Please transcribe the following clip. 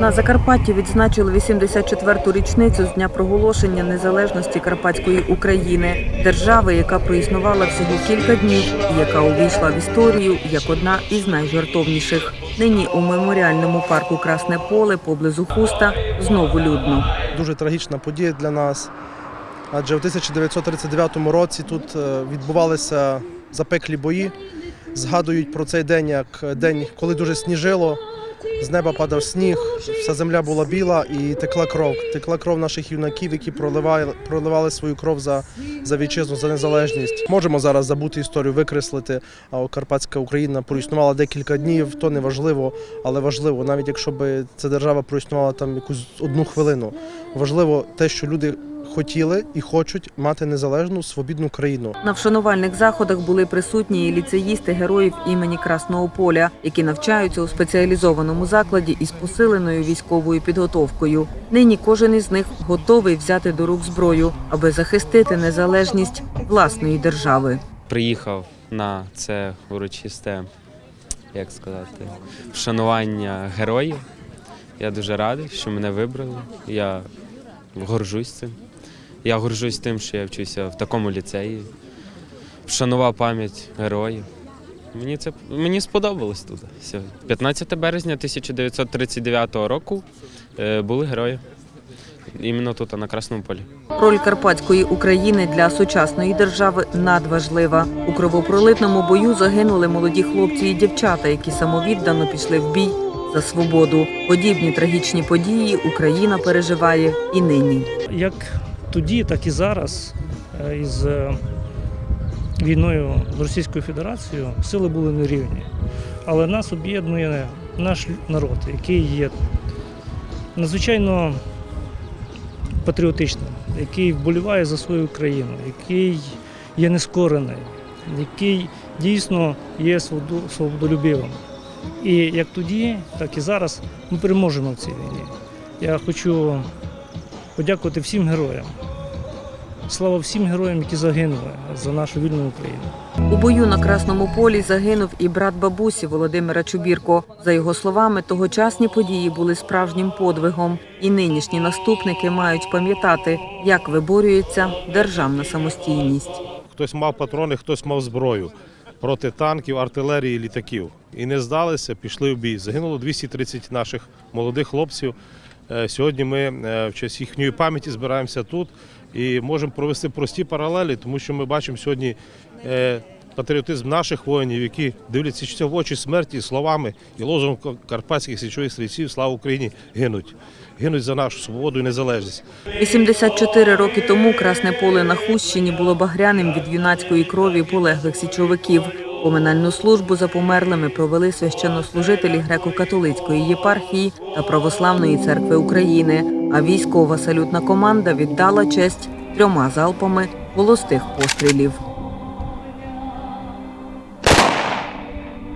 На Закарпатті відзначили 84-ту річницю з дня проголошення незалежності Карпатської України, держави, яка проіснувала всього кілька днів і яка увійшла в історію як одна із найжартовніших. Нині у меморіальному парку Красне Поле поблизу Хуста знову людно. дуже трагічна подія для нас. Адже в 1939 році тут е, відбувалися запеклі бої. Згадують про цей день як день, коли дуже сніжило, з неба падав сніг, вся земля була біла і текла кров. Текла кров наших юнаків, які проливали, проливали свою кров за, за вітчизну, за незалежність. Можемо зараз забути історію, викреслити. А Карпатська Україна проіснувала декілька днів, то не важливо, але важливо, навіть якщо б ця держава проіснувала там якусь одну хвилину. Важливо те, що люди хотіли і хочуть мати незалежну свобідну країну. На вшанувальних заходах були присутні і ліцеїсти героїв імені Красного Поля, які навчаються у спеціалізованому закладі із посиленою військовою підготовкою. Нині кожен із них готовий взяти до рук зброю, аби захистити незалежність власної держави. приїхав на це урочисте, як сказати, вшанування героїв. Я дуже радий, що мене вибрали. Я горжусь цим. Я горжусь тим, що я вчуся в такому ліцеї. Вшанував пам'ять героїв. Мені це мені сподобалось тут. 15 березня 1939 року е, були герої. Іменно тут, на Красному полі. Роль Карпатської України для сучасної держави надважлива. У кровопролитному бою загинули молоді хлопці і дівчата, які самовіддано пішли в бій за свободу. Подібні трагічні події Україна переживає і нині. як тоді, так і зараз е, із е, війною з Російською Федерацією сили були нерівні. Але нас об'єднує наш народ, який є надзвичайно патріотичним, який вболіває за свою країну, який є нескорений, який дійсно є свободолюбивим. І як тоді, так і зараз ми переможемо в цій війні. Я хочу подякувати всім героям. Слава всім героям, які загинули за нашу вільну Україну. У бою на Красному полі загинув і брат бабусі Володимира Чубірко. За його словами, тогочасні події були справжнім подвигом, і нинішні наступники мають пам'ятати, як виборюється державна самостійність. Хтось мав патрони, хтось мав зброю проти танків, артилерії, літаків. І не здалися, пішли в бій. Загинуло 230 наших молодих хлопців. Е, Сьогодні ми е, в честь їхньої пам'яті збираємося тут і можемо провести прості паралелі, тому що ми бачимо сьогодні е, патріотизм наших воїнів, які дивляться в очі смерті словами і лозунгом карпатських січових стрільців Слава Україні гинуть. Гинуть за нашу свободу і незалежність. 84 роки тому Красне поле на Хущині було багряним від юнацької крові полеглих січовиків. Поминальну службу за померлими провели священнослужителі греко-католицької єпархії та Православної церкви України. А військова салютна команда віддала честь трьома залпами холостих пострілів.